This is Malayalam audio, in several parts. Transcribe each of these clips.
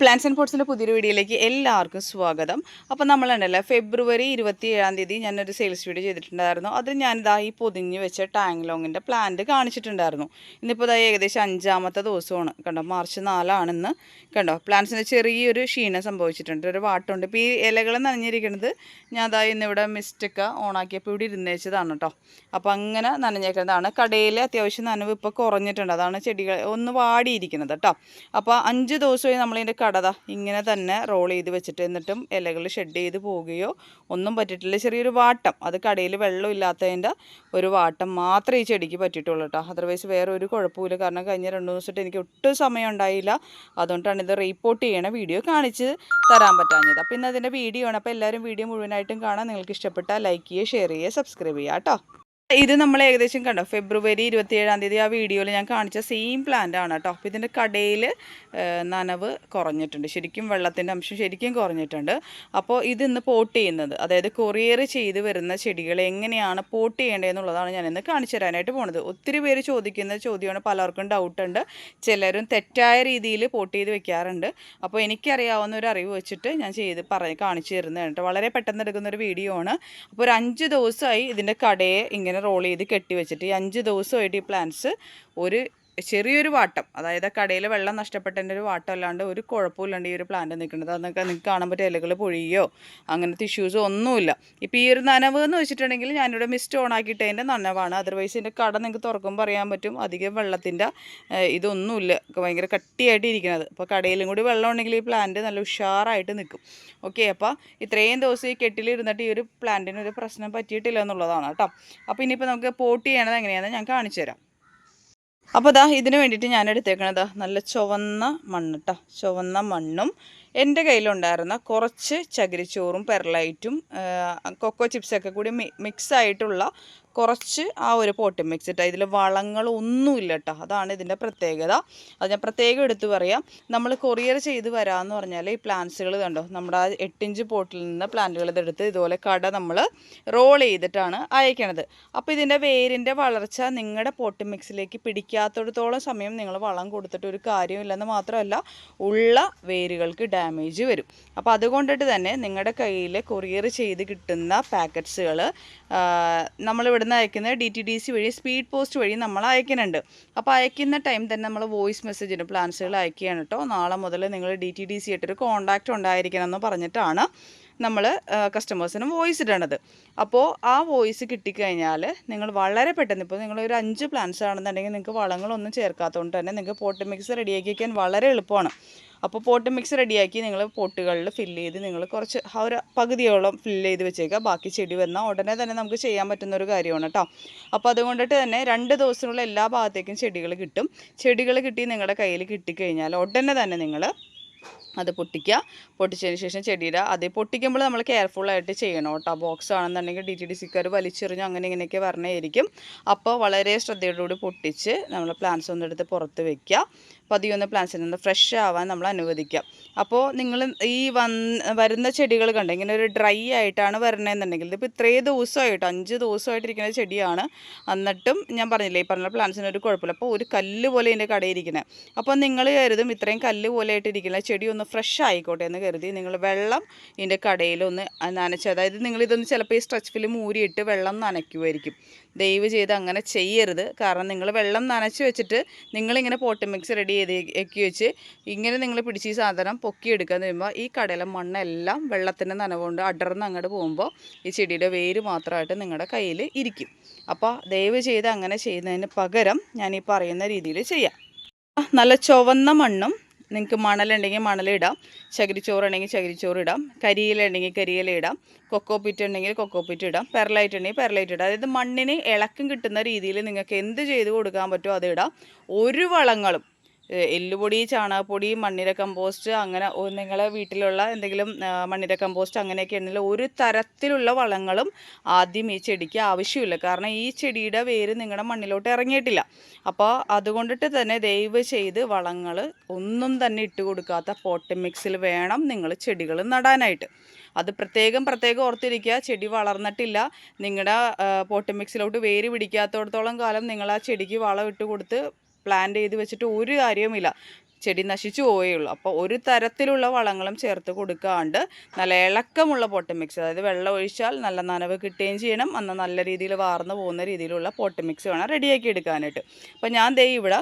പ്ലാന്റ്സ് ആൻഡ് പോട്ട്സിന്റെ പുതിയൊരു വീഡിയോയിലേക്ക് എല്ലാവർക്കും സ്വാഗതം. അപ്പോൾ നമ്മളുണ്ടല്ലോ ഫെബ്രുവരി ഇരുപത്തി ഏഴാം തീയതി ഞാനൊരു സെയിൽസ് വീഡിയോ ചെയ്തിട്ടുണ്ടായിരുന്നു. അത് ഞാനിതാ ഈ പൊതിഞ്ഞ് വെച്ച ടാങ് ലോങ്ങിന്റെ പ്ലാന്റ് കാണിച്ചിട്ടുണ്ടായിരുന്നു. ഇന്നിപ്പോൾ ഇതാ ഏകദേശം അഞ്ചാമത്തെ ദിവസമാണ്. കണ്ടോ മാർച്ച് നാലാണെന്ന്. കണ്ടോ പ്ലാന്റ്സിന് ചെറിയൊരു ക്ഷീണം സംഭവിച്ചിട്ടുണ്ട്. ഒരു വാട്ടുണ്ട്. ഇപ്പോൾ ഈ ഇലകൾ നനഞ്ഞിരിക്കുന്നത് ഞാൻ അതാ ഇന്നിവിടെ മിസ്റ്റൊക്കെ ഓണാക്കിയപ്പോൾ ഇവിടെ ഇരുന്നേച്ചതാണ് കേട്ടോ അപ്പോൾ അങ്ങനെ നനഞ്ഞേക്കുന്നതാണ് കടയിൽ അത്യാവശ്യം നനവ് ഇപ്പോൾ കുറഞ്ഞിട്ടുണ്ട്. അതാണ് ചെടികൾ ഒന്ന് വാടിയിരിക്കുന്നത് കേട്ടോ അപ്പോൾ അഞ്ച് ദിവസമായി നമ്മളിതിന്റെ കടത ഇങ്ങനെ തന്നെ റോൾ ചെയ്ത് വെച്ചിട്ട് എന്നിട്ടും ഇലകൾ ഷെഡ് ചെയ്ത് പോവുകയോ ഒന്നും പറ്റിയിട്ടില്ല. ചെറിയൊരു വാട്ടം അത് കടയിൽ വെള്ളം ഇല്ലാത്തതിന്റെ ഒരു വാട്ടം മാത്രമേ ഈ ചെടിക്ക് പറ്റിയിട്ടുള്ളൂ കേട്ടോ അതർവൈസ് വേറെ ഒരു കുഴപ്പമില്ല കാരണം കഴിഞ്ഞ രണ്ട് ദിവസമായിട്ട് എനിക്ക് ഒട്ടും സമയം ഉണ്ടായില്ല. അതുകൊണ്ടാണ് ഇത് റീപ്പോർട്ട് ചെയ്യണ വീഡിയോ കാണിച്ച് തരാൻ പറ്റാഞ്ഞത്. അപ്പോൾ ഇന്ന് അതിന്റെ വീഡിയോ ആണ്. അപ്പോൾ എല്ലാവരും വീഡിയോ മുഴുവനായിട്ടും കാണാൻ നിങ്ങൾക്ക് ഇഷ്ടപ്പെട്ടാൽ ലൈക്ക് ചെയ്യുക ഷെയർ ചെയ്യുക സബ്സ്ക്രൈബ് ചെയ്യുക കേട്ടോ ഇത് നമ്മൾ ഏകദേശം കണ്ടോ? ഫെബ്രുവരി ഇരുപത്തിയേഴാം തീയതി ആ വീഡിയോയിൽ ഞാൻ കാണിച്ച സെയിം പ്ലാന്റ് ആണ് കേട്ടോ അപ്പോൾ ഇതിന്റെ കടയിൽ നനവ് കുറഞ്ഞിട്ടുണ്ട്. ശരിക്കും വെള്ളത്തിന്റെ അംശം ശരിക്കും കുറഞ്ഞിട്ടുണ്ട്. അപ്പോൾ ഇത് ഇന്ന് പോട്ട് ചെയ്യുന്നത്. അതായത് കൊറിയർ ചെയ്ത് വരുന്ന ചെടികൾ എങ്ങനെയാണ് പോട്ട് ചെയ്യേണ്ടതെന്നുള്ളതാണ് ഞാൻ ഇന്ന് കാണിച്ചു തരാനായിട്ട് പോണത്. ഒത്തിരി പേര് ചോദിക്കുന്ന ചോദ്യമാണ്. പലർക്കും ഡൗട്ട് ഉണ്ട്. ചിലരും തെറ്റായ രീതിയിൽ പോട്ട് ചെയ്ത് വെക്കാറുണ്ട്. അപ്പോൾ എനിക്കറിയാവുന്ന ഒരു അറിവ് വെച്ചിട്ട് ഞാൻ ചെയ്ത് പറഞ്ഞ് കാണിച്ചു തരുന്നതാണ് കേട്ടോ വളരെ പെട്ടെന്ന് എടുക്കുന്ന ഒരു വീഡിയോ ആണ്. അപ്പോൾ ഒരു അഞ്ച് ദിവസമായി ഇതിന്റെ കടയെ ഇങ്ങനെ റോൾ ചെയ്ത് കെട്ടി വെച്ചിട്ട് ഈ അഞ്ച് ദിവസമായിട്ട് ഈ പ്ലാന്റ്സ് ഒരു ചെറിയൊരു വാട്ടം. അതായത് കടയിൽ വെള്ളം നഷ്ടപ്പെട്ടതിന്റെ ഒരു വാട്ടം അല്ലാണ്ട് ഒരു കുഴപ്പമില്ലാണ്ട് ഈ ഒരു പ്ലാന്റ് നിൽക്കുന്നത്. അതൊക്കെ നിങ്ങൾക്ക് കാണാൻ പറ്റിയ ഇലകൾ പൊഴിയോ അങ്ങനത്തെ ഇഷ്യൂസോ ഒന്നുമില്ല. ഇപ്പോൾ ഈ ഒരു നനവ് എന്ന് വെച്ചിട്ടുണ്ടെങ്കിൽ ഞാനിവിടെ മിസ്റ്റ് ഓൺ ആക്കിയിട്ടതിന്റെ നനവാണ്. അതർവൈസ് ഇതിന്റെ കട നിങ്ങൾക്ക് തുറക്കുമ്പോൾ പറയാൻ പറ്റും. അധികം വെള്ളത്തിന്റെ ഇതൊന്നുമില്ല. ഭയങ്കര കട്ടിയായിട്ട് ഇരിക്കുന്നത്. അപ്പോൾ കടയിലും കൂടി വെള്ളം ഉണ്ടെങ്കിൽ ഈ പ്ലാന്റ് നല്ല ഉഷാറായിട്ട് നിൽക്കും. ഓക്കെ അപ്പോൾ ഇത്രയും ദിവസം ഈ കെട്ടിലിരുന്നിട്ട് ഈ ഒരു പ്ലാന്റിന് ഒരു പ്രശ്നം പറ്റിയിട്ടില്ല എന്നുള്ളതാണ് കേട്ടോ. അപ്പോൾ ഇനിയിപ്പോൾ നമുക്ക് പോട്ട് ചെയ്യണത് എങ്ങനെയാണെന്ന് ഞാൻ കാണിച്ചു തരാം അപ്പോൾ ദാ ഇതിന് വേണ്ടിയിട്ട് ഞാൻ എടുത്തേക്കണത് നല്ല ചുവന്ന മണ്ണ് കേട്ടോ ചുവന്ന മണ്ണും എന്റെ കയ്യിലുണ്ടായിരുന്ന കുറച്ച് ചകിരിച്ചോറും പെർലൈറ്റും കൊക്കോ ചിപ്സൊക്കെ കൂടി മിക്സ് ആയിട്ടുള്ള കുറച്ച് ആ ഒരു പോട്ടി മിക്സ് ഇട്ടാൽ ഇതിൽ വളങ്ങളൊന്നുമില്ല കേട്ടോ അതാണ് ഇതിന്റെ പ്രത്യേകത. അത് ഞാൻ പ്രത്യേകം എടുത്തു പറയാം. നമ്മൾ കൊറിയർ ചെയ്ത് വരാമെന്ന് പറഞ്ഞാൽ ഈ പ്ലാന്റ്സുകൾ കണ്ടോ? നമ്മുടെ ആ എട്ടിഞ്ച് പോട്ടിൽ നിന്ന് പ്ലാന്റുകൾ ഇതെടുത്ത് ഇതുപോലെ കട നമ്മൾ റോൾ ചെയ്തിട്ടാണ് അയക്കണത്. അപ്പോൾ ഇതിന്റെ വേരിന്റെ വളർച്ച നിങ്ങളുടെ പോട്ടി മിക്സിലേക്ക് പിടിക്കാത്തടത്തോളം സമയം നിങ്ങൾ വളം കൊടുത്തിട്ട് ഒരു കാര്യമില്ലെന്ന് മാത്രമല്ല ഉള്ള വേരുകൾക്ക് ഡാമേജ് വരും. അപ്പോൾ അതുകൊണ്ടിട്ട് തന്നെ നിങ്ങളുടെ കയ്യിൽ കൊറിയർ ചെയ്ത് കിട്ടുന്ന പാക്കറ്റ്സുകൾ നമ്മൾ ഇവിടുന്ന് അയക്കുന്നത് ഡി ടി ഡി സി വഴി സ്പീഡ് പോസ്റ്റ് വഴി നമ്മൾ അയക്കുന്നുണ്ട്. അപ്പോൾ അയക്കുന്ന ടൈം തന്നെ നമ്മൾ വോയിസ് മെസ്സേജിന് പ്ലാൻസുകൾ അയക്കുകയാണ് കേട്ടോ നാളെ മുതൽ നിങ്ങൾ ഡി ടി ഡി സി ആയിട്ടൊരു കോൺടാക്റ്റ് ഉണ്ടായിരിക്കണം എന്ന് പറഞ്ഞിട്ടാണ് നമ്മൾ കസ്റ്റമേഴ്സിന് വോയിസ് ഇടേണ്ടത് അപ്പോൾ ആ വോയിസ് കിട്ടിക്കഴിഞ്ഞാൽ നിങ്ങൾ വളരെ പെട്ടെന്ന് ഇപ്പോൾ നിങ്ങൾ ഒരു അഞ്ച് പ്ലാൻസ് ആണെന്നുണ്ടെങ്കിൽ നിങ്ങൾക്ക് വളങ്ങളൊന്നും ചേർക്കാത്തതുകൊണ്ട് തന്നെ നിങ്ങൾക്ക് പോട്ട് മിക്സ് റെഡിയാക്കി വയ്ക്കാൻ വളരെ എളുപ്പമാണ്. അപ്പോൾ പോട്ട് മിക്സ് റെഡിയാക്കി നിങ്ങൾ പോട്ടുകളിൽ ഫില്ല് ചെയ്ത് നിങ്ങൾ കുറച്ച് ഒരു പകുതിയോളം ഫില്ല് ചെയ്ത് വെച്ചേക്കുക ബാക്കി ചെടി വന്നാൽ ഉടനെ തന്നെ നമുക്ക് ചെയ്യാൻ പറ്റുന്ന ഒരു കാര്യമാണ് കേട്ടോ അപ്പോൾ അതുകൊണ്ടിട്ട് തന്നെ രണ്ട് ദിവസത്തിനുള്ള എല്ലാ ഭാഗത്തേക്കും ചെടികൾ കിട്ടും. ചെടികൾ കിട്ടി നിങ്ങളുടെ കയ്യിൽ കിട്ടിക്കഴിഞ്ഞാൽ ഉടനെ തന്നെ നിങ്ങൾ അത് പൊട്ടിക്കുക. പൊട്ടിച്ചതിന് ശേഷം ചെടിയുടെ അത് പൊട്ടിക്കുമ്പോൾ നമ്മൾ കെയർഫുള്ളായിട്ട് ചെയ്യണം കേട്ടോ. ബോക്സ് ആണെന്നുണ്ടെങ്കിൽ ഡി ടി ഡി സിക്കാർ വലിച്ചെറിഞ്ഞു അങ്ങനെ ഇങ്ങനെയൊക്കെ വരണമായിരിക്കും അപ്പോൾ വളരെ ശ്രദ്ധയോടുകൂടി പൊട്ടിച്ച് നമ്മൾ പ്ലാന്റ്സ് ഒന്നും എടുത്ത് പുറത്ത് വെക്കുക. പതിയൊന്ന് പ്ലാന്റ്സിൽ നിന്ന് ഫ്രഷ് ആവാൻ നമ്മൾ അനുവദിക്കുക. അപ്പോൾ നിങ്ങൾ ഈ വരുന്ന ചെടികൾ കണ്ട്? ഇങ്ങനെ ഒരു ഡ്രൈ ആയിട്ടാണ് വരണതെന്നുണ്ടെങ്കിൽ ഇതിപ്പോൾ ഇത്രയും ദിവസമായിട്ട്? അഞ്ച് ദിവസമായിട്ടിരിക്കുന്ന ചെടിയാണ്. എന്നിട്ടും ഞാൻ പറഞ്ഞില്ലേ ഈ പറഞ്ഞ പ്ലാന്റ്സിന് ഒരു കുഴപ്പമില്ല. അപ്പോൾ ഒരു കല്ല് പോലെ ഇതിന്റെ കടയിരിക്കുന്നത് അപ്പോൾ നിങ്ങൾ കരുതും ഇത്രയും കല്ല് പോലെ ആയിട്ടിരിക്കുന്ന ചെടി ഒന്ന് ഫ്രഷ് ആയിക്കോട്ടെ എന്ന് കരുതി നിങ്ങൾ വെള്ളം ഇതിന്റെ കടയിലൊന്ന് നനച്ച് അതായത് നിങ്ങളിതൊന്ന് ചിലപ്പോൾ ഈ സ്ട്രെച്ച് ഫിലിം ഊരിയിട്ട് വെള്ളം നനയ്ക്കുമായിരിക്കും ദയവ് ചെയ്ത് അങ്ങനെ ചെയ്യരുത്. കാരണം നിങ്ങൾ വെള്ളം നനച്ച് വെച്ചിട്ട് നിങ്ങളിങ്ങനെ പോട്ട് മിക്സ് റെഡി ചെയ്ത് എക്കി വെച്ച് ഇങ്ങനെ നിങ്ങൾ പിടിച്ച് ഈ സാധനം പൊക്കിയെടുക്കാന്ന് വരുമ്പോൾ ഈ കടയിലെ മണ്ണെല്ലാം വെള്ളത്തിന്റെ നനവുകൊണ്ട് അടർന്ന് അങ്ങോട്ട് പോകുമ്പോൾ ഈ ചെടിയുടെ വേര് മാത്രമായിട്ട് നിങ്ങളുടെ കയ്യിൽ ഇരിക്കും. അപ്പോൾ ദയവ് ചെയ്ത് അങ്ങനെ ചെയ്യുന്നതിന് പകരം ഞാൻ ഈ പറയുന്ന രീതിയിൽ ചെയ്യാം. നല്ല ചുവന്ന മണ്ണും നിങ്ങൾക്ക് മണലുണ്ടെങ്കിൽ മണലിടാം ചകിരിച്ചോറുണ്ടെങ്കിൽ ചകിരിച്ചോറ് ഇടാം. കരിയിലുണ്ടെങ്കിൽ കരിയില ഇടാം. കൊക്കോ പിറ്റ് ഉണ്ടെങ്കിൽ കൊക്കോ പിറ്റ് ഇടാം. പെർലൈറ്റ് ഉണ്ടെങ്കിൽ പെർലൈറ്റ് ഇടാം. അതായത് മണ്ണിന് ഇളക്കം കിട്ടുന്ന രീതിയിൽ നിങ്ങൾക്ക് എന്ത് ചെയ്ത് കൊടുക്കാൻ പറ്റുമോ അത് ഇടാം. ഒരു വളങ്ങളും എല്ലുപൊടി ചാണകപ്പൊടി മണ്ണിര കമ്പോസ്റ്റ് അങ്ങനെ നിങ്ങളെ വീട്ടിലുള്ള എന്തെങ്കിലും മണ്ണിര കമ്പോസ്റ്റ് അങ്ങനെയൊക്കെ ഉണ്ടെങ്കിൽ ഒരു തരത്തിലുള്ള വളങ്ങളും ആദ്യം ഈ ചെടിക്ക് ആവശ്യമില്ല. കാരണം ഈ ചെടിയുടെ വേര് നിങ്ങളുടെ മണ്ണിലോട്ട് ഇറങ്ങിയിട്ടില്ല. അപ്പോൾ അതുകൊണ്ടിട്ട് തന്നെ ദയവ് ചെയ്ത് വളങ്ങൾ ഒന്നും തന്നെ ഇട്ട് കൊടുക്കാത്ത പോട്ട് മിക്സിൽ വേണം നിങ്ങൾ ചെടികൾ നടാനായിട്ട്. അത് പ്രത്യേകം പ്രത്യേകം ഓർത്തിരിക്കുക. ചെടി വളർന്നിട്ടില്ല. നിങ്ങളുടെ പോട്ട് മിക്സിലോട്ട് വേര് പിടിക്കാത്തടത്തോളം കാലം നിങ്ങൾ ആ ചെടിക്ക് വളം ഇട്ട് കൊടുത്ത് പ്ലാന്റ് ചെയ്ത് വെച്ചിട്ട് ഒരു കാര്യവുമില്ല ചെടി നശിച്ചു പോവുകയുള്ളൂ അപ്പോൾ ഒരു തരത്തിലുള്ള വളങ്ങളും ചേർത്ത് കൊടുക്കാണ്ട് നല്ല ഇളക്കമുള്ള പോട്ട് മിക്സ് അതായത് വെള്ളം ഒഴിച്ചാൽ നല്ല നനവ് കിട്ടുകയും ചെയ്യണം. അന്ന് നല്ല രീതിയിൽ വാർന്നു പോകുന്ന രീതിയിലുള്ള പോട്ട് മിക്സ് വേണം റെഡിയാക്കി എടുക്കാനായിട്ട്. അപ്പോൾ ഞാൻ ദേ ഇവിടെ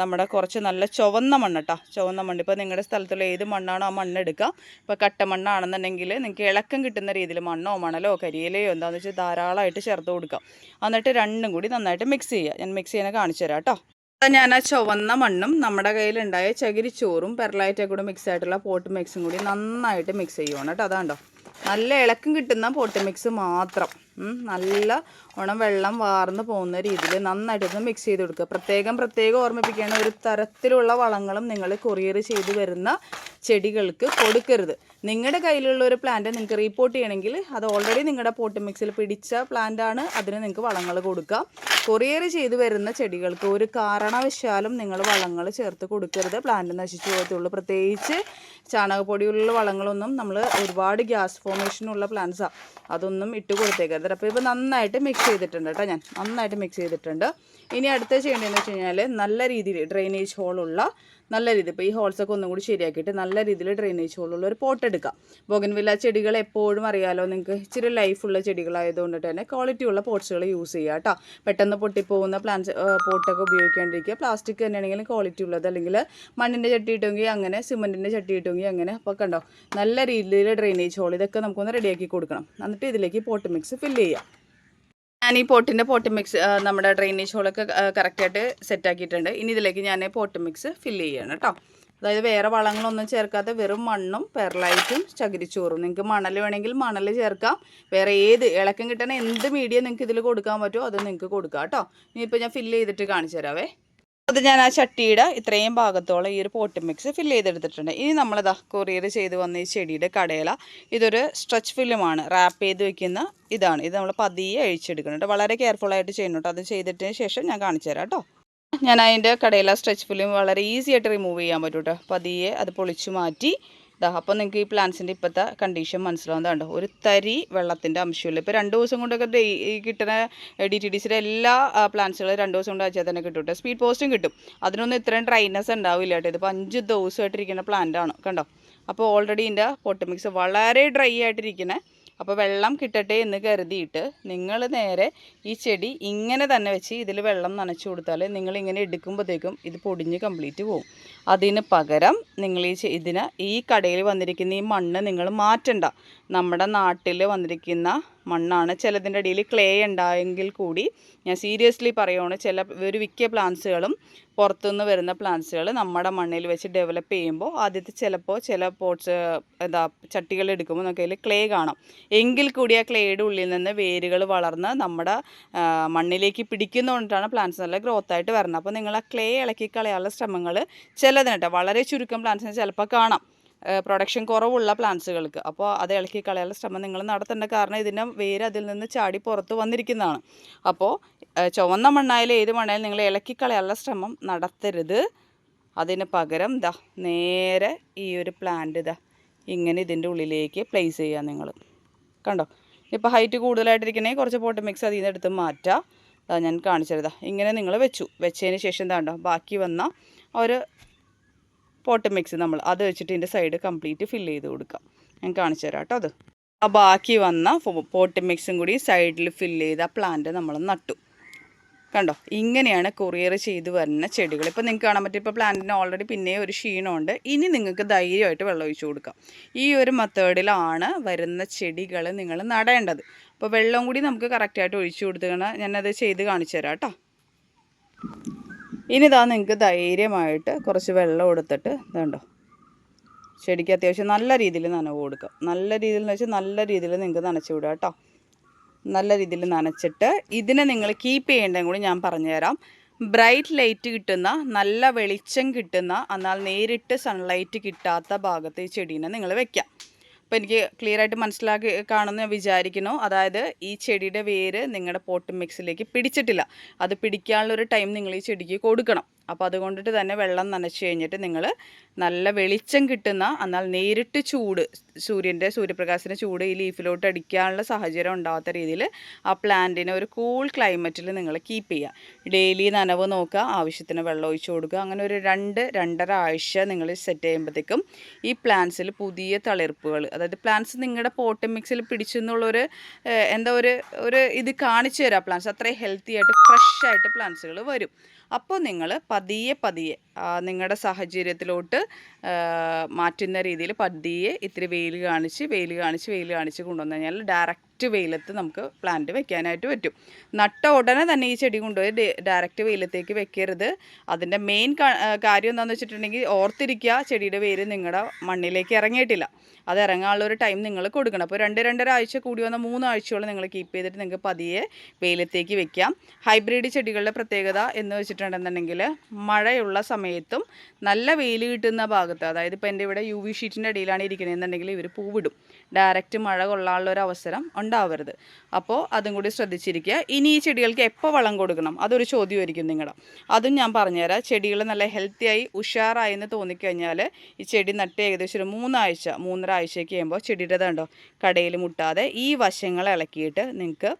നമ്മുടെ കുറച്ച് നല്ല ചുവന്ന മണ്ണ് കേട്ടോ ചുവന്ന മണ്ണ്. ഇപ്പോൾ നിങ്ങളുടെ സ്ഥലത്തുള്ള ഏത് മണ്ണാണോ ആ മണ്ണ് എടുക്കാം. ഇപ്പോൾ കട്ടമണ്ണാണെന്നുണ്ടെങ്കിൽ നിങ്ങൾക്ക് ഇളക്കം കിട്ടുന്ന രീതിയിൽ മണ്ണോ മണലോ കരിയിലയോ എന്താണെന്ന് വെച്ചാൽ ധാരാളമായിട്ട് ചേർത്ത് കൊടുക്കാം. എന്നിട്ട് രണ്ടും കൂടി നന്നായിട്ട് മിക്സ് ചെയ്യുക ഞാൻ മിക്സ് ചെയ്യുന്ന കാണിച്ചു തരാം കേട്ടോ ഞാൻ ആ ചുവന്ന മണ്ണും നമ്മുടെ കയ്യിലുണ്ടായ ചകിരിച്ചോറും പെർലായിട്ടേ കൂടെ മിക്സ് ആയിട്ടുള്ള പോട്ട് മിക്സും കൂടി നന്നായിട്ട് മിക്സ് ചെയ്യുവാണ് കേട്ടോ. അതാണ്ടോ നല്ല ഇളക്കം കിട്ടുന്ന പോട്ട് മിക്സ് മാത്രം. നല്ല ഉണം വെള്ളം വാർന്ന് പോകുന്ന രീതിയിൽ നന്നായിട്ടൊന്ന് മിക്സ് ചെയ്ത് കൊടുക്കുക. പ്രത്യേകം പ്രത്യേകം ഓർമ്മിപ്പിക്കുകയാണ് ഒരു തരത്തിലുള്ള വളങ്ങളും നിങ്ങൾ കൊറിയർ ചെയ്ത് വരുന്ന ചെടികൾക്ക് കൊടുക്കരുത്. നിങ്ങളുടെ കയ്യിലുള്ള ഒരു പ്ലാന്റ് നിങ്ങൾക്ക് റീപ്പോർട്ട് ചെയ്യണമെങ്കിൽ അത് ഓൾറെഡി നിങ്ങളുടെ പോട്ട് മിക്സിൽ പിടിച്ച പ്ലാന്റ് ആണ്. അതിന് നിങ്ങൾക്ക് വളങ്ങൾ കൊടുക്കാം. കൊറിയർ ചെയ്ത് വരുന്ന ചെടികൾക്ക് ഒരു കാരണവശാലും നിങ്ങൾ വളങ്ങൾ ചേർത്ത് കൊടുക്കരുത്. പ്ലാന്റ് നശിച്ചു പോകത്തുള്ളൂ. പ്രത്യേകിച്ച് ചാണകപ്പൊടിയുള്ള വളങ്ങളൊന്നും നമ്മൾ ഒരുപാട് ഗ്യാസ് ഫോർമേഷനുള്ള പ്ലാന്റ്സാണ് അതൊന്നും ഇട്ട് കൊടുത്തേക്കരുത്. അപ്പോൾ ഇപ്പോൾ നന്നായിട്ട് മിക്സ് ചെയ്തിട്ടുണ്ട് കേട്ടോ ഞാൻ. നന്നായിട്ട് മിക്സ് ചെയ്തിട്ടുണ്ട്. ഇനി അടുത്ത ചെയ്യേണ്ടതെന്ന് വെച്ച് കഴിഞ്ഞാൽ നല്ല രീതിയിൽ ഡ്രെയിനേജ് ഹോളുള്ള നല്ല രീതി. ഇപ്പോൾ ഈ ഹോൾസൊക്കെ ഒന്നും കൂടി ശരിയാക്കിയിട്ട് നല്ല രീതിയിൽ ഡ്രെയിനേജ് ഹോളുള്ള ഒരു പോട്ട് എടുക്കാം. ബോഗൻവില്ല ചെടികൾ എപ്പോഴും അറിയാലോ നിങ്ങൾക്ക്? ഇച്ചിരി ലൈഫുള്ള ചെടികളായതുകൊണ്ട് തന്നെ ക്വാളിറ്റി ഉള്ള പോട്ട്സുകൾ യൂസ് ചെയ്യുക കേട്ടോ. പെട്ടെന്ന് പൊട്ടിപ്പോകുന്ന പ്ലാന്റ്സ് പോട്ടൊക്കെ ഉപയോഗിക്കാണ്ടിരിക്കുക. പ്ലാസ്റ്റിക് തന്നെയാണെങ്കിലും ക്വാളിറ്റി ഉള്ളത്. അല്ലെങ്കിൽ മണ്ണിന്റെ ചട്ടി ഇട്ടുമെങ്കിൽ അങ്ങനെ സിമെന്റിന്റെ ചട്ടി ഇട്ടുമെങ്കിൽ അങ്ങനെ അപ്പോൾ കണ്ടോ? നല്ല രീതിയിൽ ഡ്രെയിനേജ് ഹോൾ ഇതൊക്കെ നമുക്കൊന്ന് റെഡിയാക്കി കൊടുക്കണം. എന്നിട്ട് ഇതിലേക്ക് പോട്ട് മിക്സ് ഫില്ല് ചെയ്യാം. ഞാൻ ഈ പോട്ടിന്റെ പോട്ട് മിക്സ് നമ്മുടെ ഡ്രെയിനേജ് ഹോളൊക്കെ കറക്റ്റായിട്ട് സെറ്റ് ആക്കിയിട്ടുണ്ട്. ഇനി ഇതിലേക്ക് ഞാൻ പോട്ട് മിക്സ് ഫില്ല് ചെയ്യണം കേട്ടോ അതായത് വേറെ വളങ്ങളൊന്നും ചേർക്കാത്ത വെറും മണ്ണും പെർലൈറ്റും ചകിരിച്ചോറും. നിങ്ങൾക്ക് മണൽ വേണമെങ്കിൽ മണൽ ചേർക്കാം. വേറെ ഏത് ഇളക്കം കിട്ടണ എന്ത് മീഡിയം നിങ്ങൾക്ക് ഇതിൽ കൊടുക്കാൻ പറ്റുമോ അത് നിങ്ങൾക്ക് കൊടുക്കാം കേട്ടോ ഇനിയിപ്പോൾ ഞാൻ ഫില്ല് ചെയ്തിട്ട് കാണിച്ചു തരാവേ. അത് ഞാൻ ആ ചട്ടിയുടെ ഇത്രയും ഭാഗത്തോളം ഈ ഒരു പോട്ട് മിക്സ് ഫില്ല് ചെയ്തെടുത്തിട്ടുണ്ട്. ഇനി നമ്മളിതാ കൊറിയർ ചെയ്ത് വന്ന ഈ ചെടിയുടെ കടയില ഇതൊരു സ്ട്രെച്ച് ഫില്ലുമാണ് റാപ്പ് ചെയ്ത് വെക്കുന്ന ഇതാണ്. ഇത് നമ്മൾ പതിയെ അഴിച്ചെടുക്കണം കേട്ടോ വളരെ കെയർഫുള്ളായിട്ട് ചെയ്യണം കേട്ടോ അത് ചെയ്തിട്ടതിന് ശേഷം ഞാൻ കാണിച്ചു തരാം കേട്ടോ ഞാൻ അതിന്റെ കടയിലെ സ്ട്രെച്ച് ഫില്ലും വളരെ ഈസി ആയിട്ട് റിമൂവ് ചെയ്യാൻ പറ്റും കേട്ടോ പതിയെ അത് പൊളിച്ചു മാറ്റി ഇതാ അപ്പോൾ നിങ്ങൾക്ക് ഈ പ്ലാന്റ്സിന്റെ ഇപ്പോഴത്തെ കണ്ടീഷൻ മനസ്സിലാവുന്നതാണ് ഒരു തരി വെള്ളത്തിന്റെ അംശമില്ല. ഇപ്പോൾ രണ്ട് ദിവസം കൊണ്ടൊക്കെ ഡെയിലി കിട്ടുന്ന ഡി ടി ഡി സിയുടെ എല്ലാ പ്ലാന്റ്സുകളും രണ്ട് ദിവസം കൊണ്ട് വെച്ചാൽ തന്നെ കിട്ടും സ്പീഡ് പോസ്റ്റും കിട്ടും. അതിനൊന്നും ഇത്രയും ഡ്രൈനസ് ഉണ്ടാവില്ല കേട്ടോ. ഇതിപ്പോൾ അഞ്ച് ദിവസമായിട്ടിരിക്കുന്ന പ്ലാന്റ് ആണ് കണ്ടോ? അപ്പോൾ ഓൾറെഡി ഇതിന്റെ പൊട്ട് മിക്സ് വളരെ ഡ്രൈ ആയിട്ടിരിക്കണേ അപ്പോൾ വെള്ളം കിട്ടട്ടെ എന്ന് കരുതിയിട്ട് നിങ്ങൾ നേരെ ഈ ചെടി ഇങ്ങനെ തന്നെ വെച്ച് ഇതിൽ വെള്ളം നനച്ചു കൊടുത്താൽ നിങ്ങൾ ഇങ്ങനെ എടുക്കുമ്പോഴത്തേക്കും ഇത് പൊടിഞ്ഞ് കംപ്ലീറ്റ് പോകും അതിന് പകരം നിങ്ങൾ ഈ ഇതിന് ഈ കടയിൽ വന്നിരിക്കുന്ന ഈ മണ്ണ് നിങ്ങൾ മാറ്റണ്ട. നമ്മുടെ നാട്ടിൽ വന്നിരിക്കുന്ന മണ്ണാണ്. ചിലതിന്റെ അടിയിൽ ക്ലേ ഉണ്ടായെങ്കിൽ കൂടി ഞാൻ സീരിയസ്ലി പറയുകയാണ് ചില ഒരു മിക്ക പ്ലാന്റ്സുകളും പുറത്തുനിന്ന് വരുന്ന പ്ലാന്റ്സുകൾ നമ്മുടെ മണ്ണിൽ വെച്ച് ഡെവലപ്പ് ചെയ്യുമ്പോൾ ആദ്യത്തെ ചിലപ്പോൾ ചില പോട്ട്സ് എന്താ ചട്ടികൾ എടുക്കുമ്പോൾ നമുക്ക് അതിൽ ക്ലേ കാണാം. എങ്കിൽ കൂടി ആ ക്ലേയുടെ ഉള്ളിൽ നിന്ന് വേരുകൾ വളർന്ന് നമ്മുടെ മണ്ണിലേക്ക് പിടിക്കുന്നതുകൊണ്ടാണ് പ്ലാന്റ്സ് നല്ല ഗ്രോത്ത് ആയിട്ട് വരുന്നത്. അപ്പോൾ നിങ്ങൾ ആ ക്ലേ ഇളക്കി കളയാനുള്ള ശ്രമങ്ങൾ ചിലതിനട്ടെ വളരെ ചുരുക്കം പ്ലാന്റ്സിന് ചിലപ്പോൾ കാണാം. പ്രൊഡക്ഷൻ കുറവുള്ള പ്ലാന്റ്സുകൾക്ക് അപ്പോൾ അത് ഇളക്കി കളയാനുള്ള ശ്രമം നിങ്ങൾ നടത്തേണ്ട കാരണം ഇതിന്റെ വേര് അതിൽ നിന്ന് ചാടി പുറത്ത് വന്നിരിക്കുന്നതാണ്. അപ്പോൾ ചുവന്ന മണ്ണായാലും ഏത് മണ്ണായാലും നിങ്ങൾ ഇളക്കി കളയാനുള്ള ശ്രമം നടത്തരുത്. അതിന് പകരം ദാ നേരെ ഈ ഒരു പ്ലാന്റ് ഇതാ ഇങ്ങനെ ഇതിന്റെ ഉള്ളിലേക്ക് പ്ലേസ് ചെയ്യുക നിങ്ങൾ. കണ്ടോ? ഇപ്പോൾ ഹൈറ്റ് കൂടുതലായിട്ടിരിക്കണേ കുറച്ച് പോട്ട് മിക്സ് അതിൽ നിന്ന് എടുത്ത് മാറ്റുക ഞാൻ കാണിച്ചതാ ഇങ്ങനെ നിങ്ങൾ വെച്ചു. വെച്ചതിന് ശേഷം എന്താണ്ടോ ബാക്കി വന്ന ഒരു പോട്ട് മിക്സ് നമ്മൾ അത് വെച്ചിട്ട് ഇതിന്റെ സൈഡ് കംപ്ലീറ്റ് ഫില്ല് ചെയ്ത് കൊടുക്കാം. ഞാൻ കാണിച്ചു തരാം കേട്ടോ അത്. ആ ബാക്കി വന്ന പോട്ട് മിക്സും കൂടി സൈഡിൽ ഫില്ല് ചെയ്ത് ആ പ്ലാന്റ് നമ്മൾ നട്ടു. കണ്ടോ? ഇങ്ങനെയാണ് കൊറിയർ ചെയ്ത് വരുന്ന ചെടികൾ. ഇപ്പോൾ നിങ്ങൾക്ക് കാണാൻ പറ്റും ഇപ്പോൾ പ്ലാന്റിന് ഓൾറെഡി പിന്നെയും ഒരു ക്ഷീണമുണ്ട്. ഇനി നിങ്ങൾക്ക് ധൈര്യമായിട്ട് വെള്ളം ഒഴിച്ചു കൊടുക്കാം. ഈ ഒരു മെത്തേഡിലാണ് വരുന്ന ചെടികൾ നിങ്ങൾ നടേണ്ടത്. അപ്പോൾ വെള്ളം കൂടി നമുക്ക് കറക്റ്റായിട്ട് ഒഴിച്ചു കൊടുത്തുകൊണ്ട് ഞാനത് ചെയ്ത് കാണിച്ചു തരാം കേട്ടോ. ഇനി ഇതാ നിങ്ങൾക്ക് ധൈര്യമായിട്ട് കുറച്ച് വെള്ളം എടുത്തിട്ട് ഇതുണ്ടോ. ചെടിക്ക് അത്യാവശ്യം നല്ല രീതിയിൽ നനവ് കൊടുക്കുക നല്ല രീതിയിൽ എന്ന് വെച്ചാൽ നല്ല രീതിയിൽ നിങ്ങൾക്ക് നനച്ച് വിടുക കേട്ടോ. നല്ല രീതിയിൽ നനച്ചിട്ട് ഇതിനെ നിങ്ങൾ കീപ്പ് ചെയ്യേണ്ടതും കൂടി ഞാൻ പറഞ്ഞുതരാം. ബ്രൈറ്റ് ലൈറ്റ് കിട്ടുന്ന നല്ല വെളിച്ചം കിട്ടുന്ന എന്നാൽ നേരിട്ട് സൺലൈറ്റ് കിട്ടാത്ത ഭാഗത്ത് ഈ ചെടീനെ നിങ്ങൾ വെക്കാം. അപ്പോൾ എനിക്ക് ക്ലിയർ ആയിട്ട് മനസ്സിലാക്കി കാണുമെന്ന് വിചാരിക്കുന്നു. അതായത് ഈ ചെടിയുടെ വേര് നിങ്ങളുടെ പോട്ട് മിക്സിലേക്ക് പിടിച്ചിട്ടില്ല. അത് പിടിക്കാനുള്ളൊരു ടൈം നിങ്ങൾ ഈ ചെടിക്ക് കൊടുക്കണം. അപ്പോൾ അതുകൊണ്ടിട്ട് തന്നെ വെള്ളം നനച്ച് കഴിഞ്ഞിട്ട് നിങ്ങൾ നല്ല വെളിച്ചം കിട്ടുന്ന എന്നാൽ നേരിട്ട് ചൂട് സൂര്യന്റെ സൂര്യപ്രകാശത്തിന്റെ ചൂട് ഈ ലീഫിലോട്ട് അടിക്കാനുള്ള സാഹചര്യം ഉണ്ടാവാത്ത രീതിയിൽ ആ പ്ലാന്റിനെ ഒരു കൂൾ ക്ലൈമറ്റിൽ നിങ്ങൾ കീപ്പ് ചെയ്യുക. ഡെയിലി നനവ് നോക്കുക ആവശ്യത്തിന് വെള്ളം ഒഴിച്ചു കൊടുക്കുക. അങ്ങനെ ഒരു രണ്ട് രണ്ടര ആഴ്ച നിങ്ങൾ സെറ്റ് ചെയ്യുമ്പോഴത്തേക്കും ഈ പ്ലാന്റ്സിൽ പുതിയ തളിർപ്പുകൾ അതായത് പ്ലാന്റ്സ് നിങ്ങളുടെ പോട്ട് മിക്സിൽ പിടിച്ചു എന്നുള്ളൊരു എന്താ ഒരു ഒരു ഇത് കാണിച്ചു തരാം. പ്ലാന്റ്സ് അത്രയും ഹെൽത്തി ആയിട്ട് ഫ്രഷ് ആയിട്ട് പ്ലാന്റ്സുകൾ വരും. അപ്പോൾ നിങ്ങൾ പതിയെ പതിയെ നിങ്ങളുടെ സാഹചര്യത്തിലോട്ട് മാറ്റുന്ന രീതിയിൽ പതിയെ ഇത്തിരി വെയിൽ കാണിച്ച് വെയിൽ കാണിച്ച് വെയിൽ കാണിച്ച് കൊണ്ടുവന്നു കഴിഞ്ഞാൽ ഡയറക്റ്റ് വെയിലത്ത് നമുക്ക് പ്ലാന്റ് വെക്കാനായിട്ട് പറ്റും. നട്ട ഉടനെ തന്നെ ഈ ചെടി കൊണ്ടുപോയി ഡയറക്റ്റ് വെയിലത്തേക്ക് വെക്കരുത്. അതിന്റെ മെയിൻ കാര്യം എന്താണെന്ന് വെച്ചിട്ടുണ്ടെങ്കിൽ ഓർത്തിരിക്കുക ചെടിയുടെ വേര് നിങ്ങളുടെ മണ്ണിലേക്ക് ഇറങ്ങിയിട്ടില്ല. അത് ഇറങ്ങാനുള്ള ഒരു ടൈം നിങ്ങൾ കൊടുക്കണം. അപ്പോൾ രണ്ട് രണ്ടര ആഴ്ച കൂടി വന്ന മൂന്നാഴ്ചയോളം നിങ്ങൾ കീപ്പ് ചെയ്തിട്ട് നിങ്ങൾക്ക് പതിയെ വെയിലത്തേക്ക് വെക്കാം. ഹൈബ്രിഡ് ചെടികളുടെ പ്രത്യേകത എന്ന് വെച്ചിട്ടുണ്ടെന്നുണ്ടെങ്കിൽ മഴയുള്ള സമയത്തും നല്ല വെയിൽ കിട്ടുന്ന ഭാഗത്ത് അതായത് ഇപ്പോൾ എന്റെ ഇവിടെ യു വി ഷീറ്റിന്റെ അടിയിലാണ് ഇരിക്കുന്നതെന്നുണ്ടെങ്കിൽ ഇവർ പൂവിടും. ഡയറക്റ്റ് മഴ കൊള്ളാനുള്ള ഒരു അവസരം ഉണ്ടാവരുത്. അപ്പോൾ അതും കൂടി ശ്രദ്ധിച്ചിരിക്കുക. ഇനി ഈ ചെടികൾക്ക് എപ്പോൾ വളം കൊടുക്കണം? അതൊരു ചോദ്യമായിരിക്കും നിങ്ങളുടെ അതും ഞാൻ പറഞ്ഞുതരാം. ചെടികൾ നല്ല ഹെൽത്തിയായി ഉഷാറായി എന്ന് തോന്നിക്കഴിഞ്ഞാൽ ഈ ചെടി നട്ട് ഏകദേശം ഒരു മൂന്നാഴ്ച മൂന്നര ആഴ്ചയൊക്കെ ആകുമ്പോൾ ചെടിയുടെ ഇതുണ്ടോ കടയിൽ മുട്ടാതെ ഈ വശങ്ങൾ ഇളക്കിയിട്ട് നിങ്ങൾക്ക്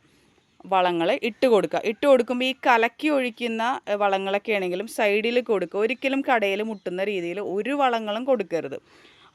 വളങ്ങൾ ഇട്ട് കൊടുക്കുക. ഇട്ട് കൊടുക്കുമ്പോൾ ഈ കലക്കി ഒഴിക്കുന്ന വളങ്ങളൊക്കെ ആണെങ്കിലും സൈഡിൽ കൊടുക്കുക. ഒരിക്കലും കടയിൽ മുട്ടുന്ന രീതിയിൽ ഒരു വളങ്ങളും കൊടുക്കരുത്.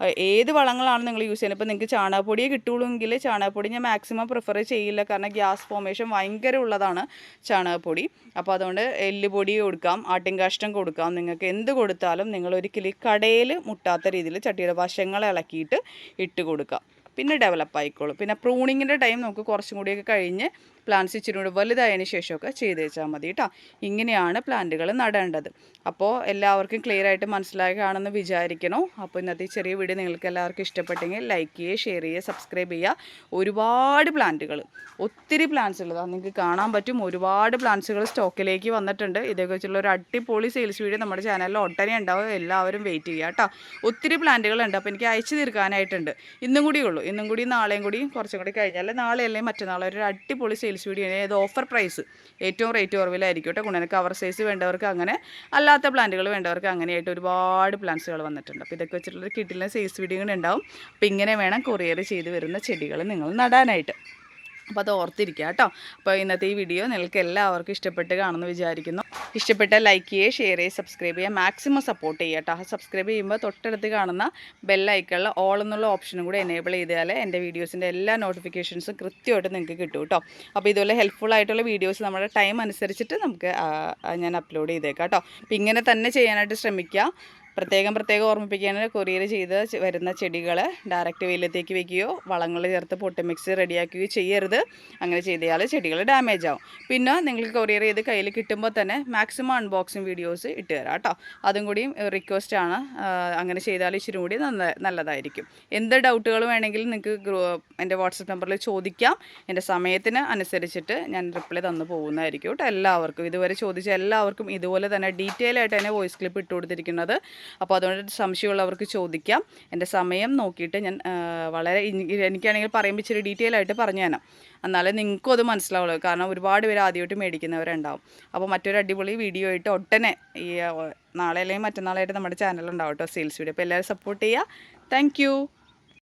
ഏത് വളങ്ങളാണ് നിങ്ങൾ യൂസ് ചെയ്യുന്നത്? ഇപ്പോൾ നിങ്ങൾക്ക് ചാണകപ്പൊടിയെ എങ്കിൽ ചാണകപ്പൊടി ഞാൻ മാക്സിമം പ്രിഫർ ചെയ്യില്ല. കാരണം ഗ്യാസ് ഫോമേഷൻ ഭയങ്കര ഉള്ളതാണ് ചാണകപ്പൊടി. അപ്പോൾ അതുകൊണ്ട് എല്ലുപൊടി കൊടുക്കാം ആട്ടിൻകാഷ്ടം കൊടുക്കാം. നിങ്ങൾക്ക് എന്ത് കൊടുത്താലും നിങ്ങൾ ഒരിക്കലും കടയിൽ മുട്ടാത്ത രീതിയിൽ ചട്ടിയുടെ വശങ്ങൾ ഇളക്കിയിട്ട് ഇട്ട് കൊടുക്കാം. പിന്നെ ഡെവലപ്പ് ആയിക്കോളും. പിന്നെ പ്രൂണിങ്ങിന്റെ ടൈം നമുക്ക് കുറച്ചും കൂടിയൊക്കെ കഴിഞ്ഞ് പ്ലാന്റ്സ് ഇച്ചിരി കൂടി വലുതായതിനു ശേഷമൊക്കെ ചെയ്ത് വെച്ചാൽ മതി കേട്ടോ ഇങ്ങനെയാണ് പ്ലാന്റുകൾ നടേണ്ടത്. അപ്പോൾ എല്ലാവർക്കും ക്ലിയർ ആയിട്ട് മനസ്സിലായി കാണുമെന്ന് വിചാരിക്കണോ. അപ്പോൾ ഇന്നത്തെ ചെറിയ വീഡിയോ നിങ്ങൾക്ക് എല്ലാവർക്കും ഇഷ്ടപ്പെട്ടെങ്കിൽ ലൈക്ക് ചെയ്യുക ഷെയർ ചെയ്യുക സബ്സ്ക്രൈബ് ചെയ്യുക. ഒരുപാട് പ്ലാന്റുകൾ ഒത്തിരി പ്ലാന്റ്സ് ഉള്ളതാണ് നിങ്ങൾക്ക് കാണാൻ പറ്റും. ഒരുപാട് പ്ലാന്റ്സുകൾ സ്റ്റോക്കിലേക്ക് വന്നിട്ടുണ്ട്. ഇതേക്കുറിച്ചുള്ള ഒരു അടിപൊളി സെയിൽസ് വീഡിയോ നമ്മുടെ ചാനലിൽ ഒട്ടനെ ഉണ്ടാവും എല്ലാവരും വെയിറ്റ് ചെയ്യുക കേട്ടോ ഒത്തിരി പ്ലാന്റുകളുണ്ട് അപ്പോൾ എനിക്ക് അയച്ചു തീർക്കാനായിട്ടുണ്ട്. ഇന്നും കൂടി ഉള്ളൂ. ഇന്നും കൂടി നാളെയും കൂടി കുറച്ചും കൂടി കഴിഞ്ഞാൽ നാളെ അല്ലെങ്കിൽ മറ്റന്നാളെ. ഒരു അടിപൊളി സെയിൽസ് വീഡിയോ ഏത് ഓഫർ പ്രൈസ് ഏറ്റവും റേറ്റ് കുറവിലായിരിക്കും കേട്ടോ ഗുണന കവർ സൈസ് വേണ്ടവർക്ക് അങ്ങനെ അല്ലാത്ത പ്ലാന്റുകൾ വേണ്ടവർക്ക് അങ്ങനെയായിട്ട് ഒരുപാട് പ്ലാന്റ്സുകൾ വന്നിട്ടുണ്ട്. അപ്പോൾ ഇതൊക്കെ വെച്ചിട്ടുള്ള കിട്ടില്ല സൈസ് വീഡിയോ ഉണ്ടാവും. അപ്പോൾ ഇങ്ങനെ വേണം കൊറിയർ ചെയ്ത് വരുന്ന ചെടികൾ നിങ്ങൾ നടാനായിട്ട്. അപ്പോൾ അത് ഓർത്തിരിക്കുക കേട്ടോ അപ്പോൾ ഇന്നത്തെ ഈ വീഡിയോ നിങ്ങൾക്ക് എല്ലാവർക്കും ഇഷ്ടപ്പെട്ട് കാണുമെന്ന് വിചാരിക്കുന്നു. ഇഷ്ടപ്പെട്ട ലൈക്ക് ചെയ്യുക ഷെയർ ചെയ്യുക സബ്സ്ക്രൈബ് ചെയ്യുക മാക്സിമം സപ്പോർട്ട് ചെയ്യുക കേട്ടോ. സബ്സ്ക്രൈബ് ചെയ്യുമ്പോൾ തൊട്ടടുത്ത് കാണുന്ന ബെല്ലൈക്കുള്ള ഓൾ എന്നുള്ള ഓപ്ഷനും കൂടി എനേബിൾ ചെയ്താൽ എന്റെ വീഡിയോസിന്റെ എല്ലാ നോട്ടിഫിക്കേഷൻസും കൃത്യമായിട്ട് നിങ്ങൾക്ക് കിട്ടും കേട്ടോ. അപ്പോൾ ഇതുപോലെ ഹെൽപ്ഫുൾ ആയിട്ടുള്ള വീഡിയോസ് നമ്മുടെ ടൈം അനുസരിച്ചിട്ട് നമുക്ക് ഞാൻ അപ്ലോഡ് ചെയ്തേക്കാം കേട്ടോ. അപ്പോൾ ഇങ്ങനെ തന്നെ ചെയ്യാനായിട്ട് ശ്രമിക്കുക. പ്രത്യേകം പ്രത്യേകം ഓർമ്മിപ്പിക്കുകയാണ് കൊറിയർ ചെയ്ത് വരുന്ന ചെടികൾ ഡയറക്റ്റ് വെയിലത്തേക്ക് വെക്കുകയോ വളങ്ങൾ ചേർത്ത് പൊട്ടി മിക്സ് റെഡിയാക്കുകയോ ചെയ്യരുത്. അങ്ങനെ ചെയ്താൽ ചെടികൾ ഡാമേജ് ആവും. പിന്നെ നിങ്ങൾക്ക് കൊറിയർ ചെയ്ത് കയ്യിൽ കിട്ടുമ്പോൾ തന്നെ മാക്സിമം അൺബോക്സിങ് വീഡിയോസ് ഇട്ട് തരാം കേട്ടോ. അതും കൂടിയും ആണ്. അങ്ങനെ ചെയ്താൽ ഇച്ചിരി കൂടി നന്ന നല്ലതായിരിക്കും. എന്ത് ഡൗട്ടുകൾ വേണമെങ്കിലും നിങ്ങൾക്ക് എന്റെ വാട്സപ്പ് നമ്പറിൽ ചോദിക്കാം. എന്റെ സമയത്തിന് അനുസരിച്ചിട്ട് ഞാൻ റിപ്ലൈ തന്നു പോകുന്നതായിരിക്കും കേട്ടോ. എല്ലാവർക്കും ഇതുവരെ ചോദിച്ച എല്ലാവർക്കും ഇതുപോലെ തന്നെ ഡീറ്റെയിൽ ആയിട്ട് തന്നെ വോയിസ് ക്ലിപ്പ് ഇട്ട് കൊടുത്തിരിക്കുന്നത്. അപ്പോൾ അതുകൊണ്ട് സംശയമുള്ളവർക്ക് ചോദിക്കാം. എന്റെ സമയം നോക്കിയിട്ട് ഞാൻ വളരെ എനിക്കാണെങ്കിൽ പറയുമ്പോൾ ഇച്ചിരി ഡീറ്റെയിൽ ആയിട്ട് പറഞ്ഞു തരാം. എന്നാലേ നിങ്ങൾക്കും അത് മനസ്സിലാവുള്ളൂ. കാരണം ഒരുപാട് പേര് ആദ്യമായിട്ട് മേടിക്കുന്നവരുണ്ടാവും. അപ്പോൾ മറ്റൊരു അടിപൊളി വീഡിയോ ആയിട്ട് ഒട്ടനെ ഈ നാളെ അല്ലെങ്കിൽ മറ്റന്നാളായിട്ട് നമ്മുടെ ചാനലുണ്ടാവും കേട്ടോ സെയിൽസ് വീഡിയോ അപ്പോൾ എല്ലാവരും സപ്പോർട്ട് ചെയ്യുക. താങ്ക്